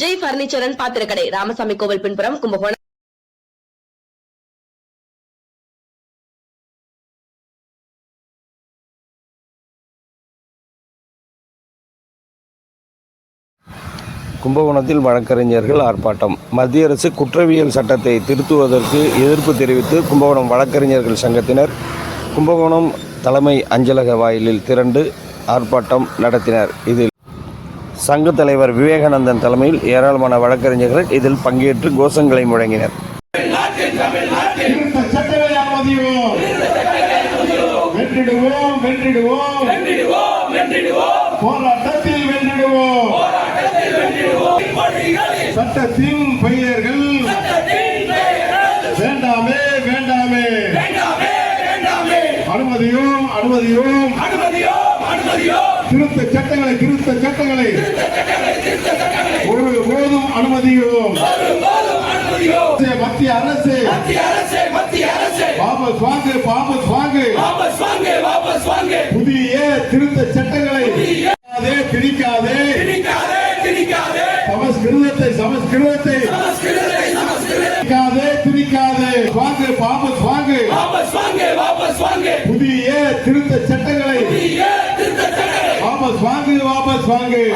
ஜெய் பர்னிச்சரன் பாத்திரக்கடை ராமசாமி கோவில் பின்புறம் கும்பகோணம். கும்பகோணத்தில் வழக்கறிஞர்கள் ஆர்ப்பாட்டம். மத்திய அரசு குற்றவியல் சட்டத்தை திருத்துவதற்கு எதிர்ப்பு தெரிவித்து கும்பகோணம் வழக்கறிஞர்கள் சங்கத்தினர் கும்பகோணம் தலைமை அஞ்சலக வாயிலில் திரண்டு ஆர்ப்பாட்டம் நடத்தினர். இதில் சங்க தலைவர் விவேகானந்தன் தலைமையில் ஏராளமான வழக்கறிஞர்கள் இதில் பங்கேற்று கோஷங்களை முழங்கினர். வென்றிடுவோம் வென்றிடுவோம் போராட்டத்தில் வென்றிடுவோம். சட்டத்தின் பெயர்கள் வேண்டாமே வேண்டாமே. அனுமதியும் அனுமதியும். திருத்த சட்டங்களை திருத்த சட்டங்களை ஒரு போதும் அனுமதியும் மத்திய அரசு. வாபஸ் வாங்கு வாபஸ் வாங்கு. புதிய திருத்த சட்டங்களை திணிக்காதே, திணிக்காதே சமஸ்கிருதத்தை சமஸ்கிருதத்தை. திணிக்காதே திணிக்காதே வாங்கு வாபஸ் வாங்கு. புதிய திருத்த சட்டங்களை. வாபஸ் வாங்கு வாபஸ் வாங்கு.